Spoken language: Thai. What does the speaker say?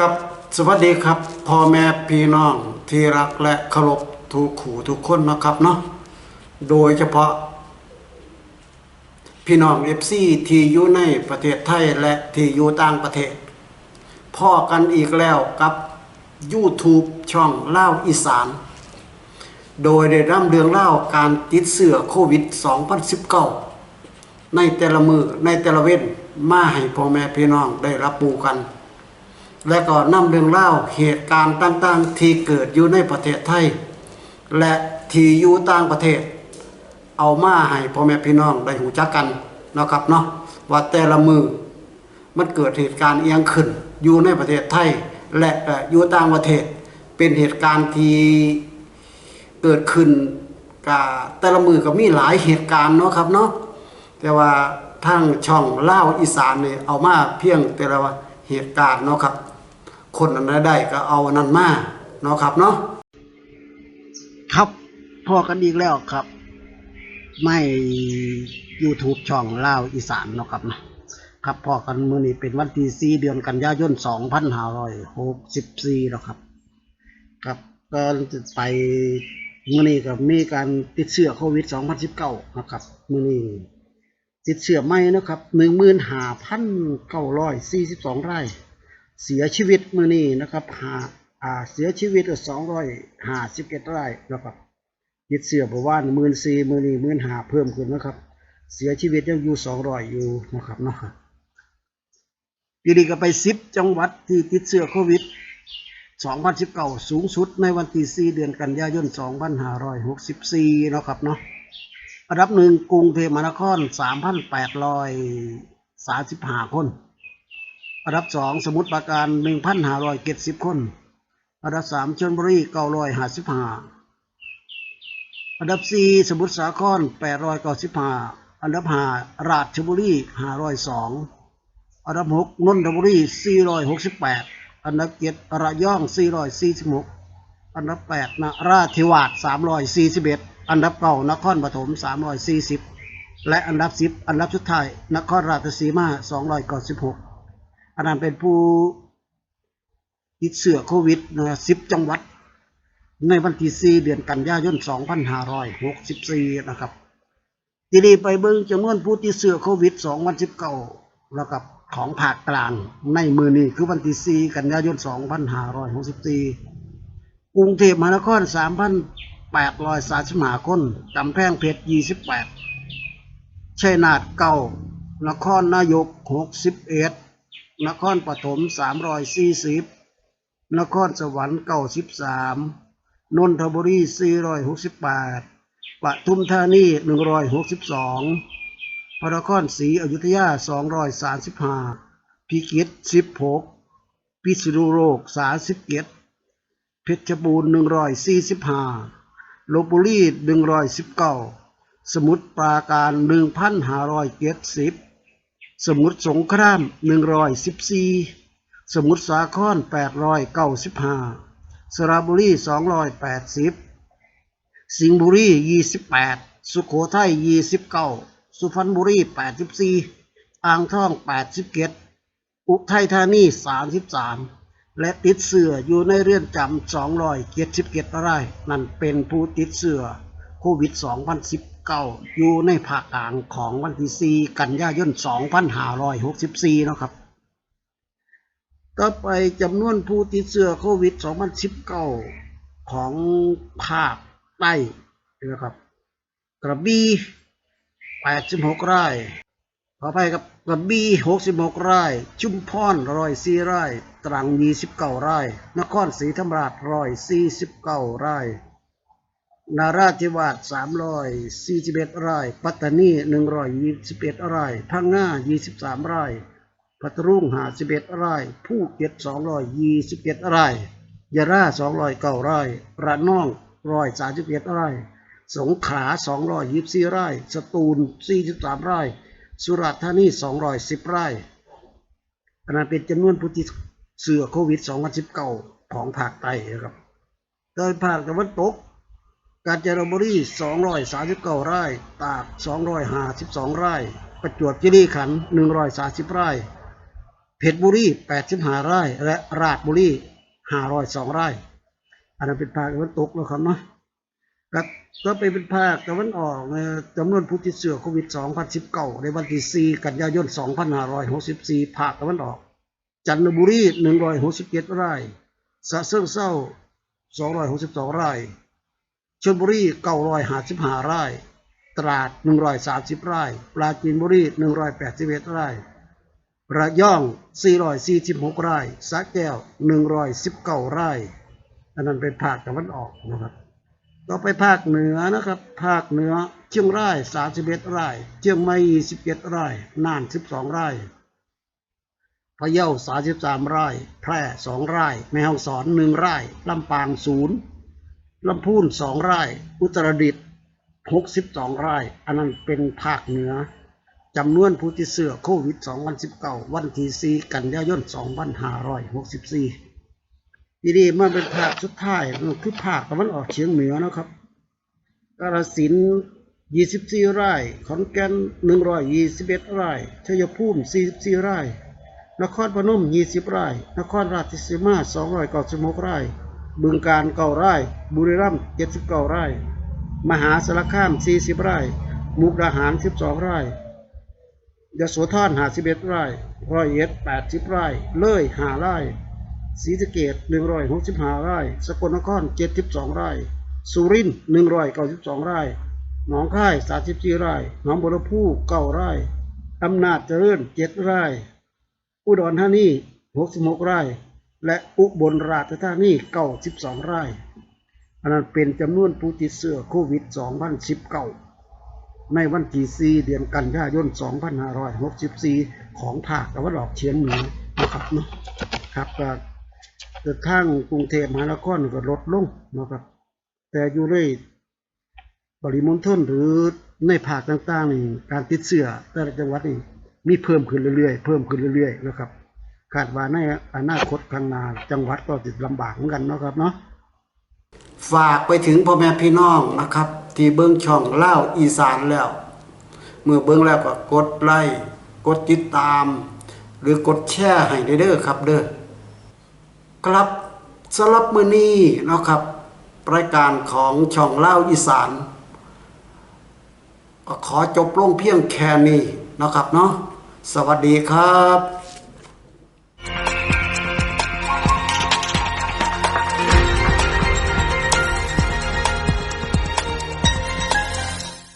ครับสวัสดีครับพ่อแม่พี่น้องที่รักและเคารพทุกขู่ทุกคนนะครับเนาะโดยเฉพาะ พี่น้องเอฟซีที่อยู่ในประเทศไทยและที่อยู่ต่างประเทศพ่อกันอีกแล้วกับ YouTube ช่องเล่าอีสาน โดยได้ร่ำเรื่องเล่าการติดเชื้อโควิด 2019 ในแต่ละมือในแต่ละเว้นมาให้พ่อแม่พี่น้องได้รับรู้กัน และก็นำเรื่องเล่าเหตุการณ์ต่าง ๆ ที่เกิดอยู่ในประเทศไทย และที่อยู่ต่างประเทศ เอามาให้พ่อแม่พี่น้องได้หูจักกันนะครับเนาะว่าแต่ละมือมันเกิดเหตุการณ์เอียงขึ้น อยู่ในประเทศไทย และอยู่ต่างประเทศ เป็นเหตุการณ์ที่เกิดขึ้นกับแต่ละมือก็มีหลายเหตุการณ์เนาะครับเนาะแต่ว่าทางช่องเล่าอีสานเนี่ยเอามาเพียงแต่ละเหตุการณ์เนาะครับ คนอันได้ก็เอาอันนั้นมาเนาะครับเนาะครับพอกันอีกแล้วครับ ไม่ YouTube ช่องเล่าวอีสานเนาะครับนะครับพอกันมือนี้เป็นวันที่4เดือนกันยายน2564แล้วครับครับก็จะไปมื้อนี้ก็มีการติดเชื้อโควิด 2019 นะครับมื้อนี้ติดเชื้อใหม่นะครับ 15,942ราย เสียชีวิตมื้อนี้นะครับหาอ่าเสียชีวิตก็251รายนะครับติดเชื้อประมาณ14,000มื้อนี้15,000เพิ่มขึ้นนะครับ เสียชีวิตยังอยู่200อยอยู่นะครับเนาะทีนี้ก็ไป10จังหวัดที่ติดเชื้อโควิด2019 สูงสุดในวันที่4เดือนกันยายน 2564นาะครับเนาะอันดับหนึ่งกรุงเทพมหานคร 3,835 คน อันดับสองสมุทรปราการหนึ่งพันห้าร้อยเจ็ดสิบคน อันดับสามชลบุรีเก้าร้อยห้าสิบห้าอันดับสี่สมุทรสาครแปดร้อยเก้าสิบห้าอันดับห้าราชบุรีห้าร้อยสองอันดับหกนนทบุรีสี่ร้อยหกสิบแปดอันดับเจ็ดระยองสี่ร้อยสี่สิบหกอันดับแปดนราธิวาสสามร้อยสี่สิบเอ็ดอันดับเก้านครปฐมสามร้อยสี่สิบและอันดับสิบอันดับสุดท้ายนครราชสีมาสองร้อยเก้าสิบหก นนั้นเป็นผู้ติดเชื้อโควิดนะ10จังหวัด ในวันที่ 4 เดือนกันยายน 2564 นะครับ ทีนี้ไปเบิ่งจำนวนผู้ติดเชื้อโควิด 2019แล้วกับของภาคกลางในมือนี้คือวันที่ 4 กันยายน 2564 กรุงเทพมหานคร 3,835 คนกำแพงเพชร 28ชัยนาทเก้านครนายก 61 นครปฐม340นครสวรรค์93นนทบุรี468ปทุมธานี162พระนครศรีอยุธยา235พิกิต16พิษณุโลก31เพชรบูรณ์145ลบบุรี119สมุทรปราการ1,570ส สมุทรสงคราม 114 สมุทรสาคร 895 สระบุรี 280 สิงห์บุรี 28 สุโขทัย 29 สุพรรณบุรี 84 อ่างทอง 87 อุทัยธานี 33 และติดเสืออยู่ในเรือนจำ 277ราย นั่นเป็นผู้ติดเสือโควิด 2019 อยู่ในภาคกลางของวันที่4กันยายน 2564 เนาะครับ ต่อไปจำนวนผู้ติดเชื้อโควิด 2019 ของภาคใต้นะครับ กระบี่ 86 ราย ขออภัยครับกระบี่ 66 ราย ชุมพร104ราย ตรัง 29 ราย นครศรีธรรมราช149ราย นาราธิวาส341รายปัตตานี121รายพังงา23รายพัทลุง51รายภูเก็ต221รายยะลา209รายระนอง131รายสงขลา224รายสตูล43รายสุราษฎร์ธานี210รายอันนั้นเป็นจำนวนผู้ติดเชื้อโควิด2019ของภาคใต้นะครับโดยภาคตะวันตก กาญจนบุรี239ไรายตาก 252ไรายประจวบคีรีขันธ์130ไรายเพชรบุรี85ไร่ และราชบุรี502ไร่ อันนั้นเป็นภาคตะวันตกแล้วครับเนาะครับก็ไปเป็นภาคตะวันออกเนี่ยจำนวนผู้ติดเชื้อโควิด 2019 ในวันที่ 4 กันยายน 2564 ภาคตะวันออก จันทบุรี 167ไร่สะเชิงเซา262ไร่ ชลบุรี955ไร่ ตราด130ไร่ ปราจีนบุรี181ไร่ ระยอง446ไร่สระแก้ว119ไร่ อันนั้นเป็นภาคตะวันออกนะครับต่อไปภาคเหนือนะครับ ภาคเหนือเชียงราย31ไร่ เชียงใหม่21ไร่น่าน12ไร่พะเยา33ไร่ แพร่2ไร่ แม่ฮ่องสอน1ไร่ ลำปาง0 ลำพูน2ไร่ อุตรดิตถ์62ไร่ อันนั้นเป็นภาคเหนือจำนวนผู้ติดเชื้อโควิด 2019 วันที่4กันยายน 2564ทีนี้มาเป็นภาคสุดท้ายคือภาคตะวันออกเฉียงเหนือนะครับกาฬสินธุ์24 ไร่ ขอนแก่น 121 ไร่ ชัยภูมิ 44 ไร่ นครพนม 20 ไร่ นครราชสีมา 296 ไร่ บึงการเก่าไร่บุรีรัมย์เจ็ดสิบเก้าไร่ มหาสารคามสี่สิบไร่ มุกดาหารสิบสองไร่ยโสธรหาสิบเอ็ดไร่รอยเอ็ดแปดสิบไร่ เลยหาไร่ศรีสะเกดหนึ่งร้อยหกสิบห้าไร่ สกลนครเจ็ดสิบสองไร่ สุรินทร์หนึ่งร้อยเก้าสิบสองไร่ หนองคายสามสิบสี่ไร่ หนองบัวลำพูเก้าไร่ อำนาจเจริญเจ็ดไร่ อุดรธานีหกสิบหกไร่ และอุบลราชธานี92ไร่อันนั้นเป็นจำนวนผู้ติดเชื้อโควิด2019ในวันที่4เดือนกันยายน2564ของภาคตะวันออกเฉียงเหนือนะครับเนาะครับแต่ทางกรุงเทพมหานครก็ลดลงนะครับ แต่อยู่ในปริมณฑลหรือในภาคต่างๆนี่การติดเชื้อแต่ละจังหวัดนี่มีเพิ่มขึ้นเรื่อยๆ เพิ่มขึ้นเรื่อยๆนะครับ คาดว่าในอนาคตข้างหน้าจังหวัดก็จะลำบากเหมือนกันเนาะครับเนาะฝากไปถึงพ่อแม่พี่น้องนะครับ ที่เบิ้งช่องเล่าอีสานแล้ว เมื่อเบิ้งแล้วก็กดไลค์กดติดตาม หรือกดแชร์ให้ได้เด้อครับเด้อครับสำหรับมือนี้นะครับรายการของช่องเล่าอีสานขอจบลงเพียงแค่นี้นะครับเนาะสวัสดีครับ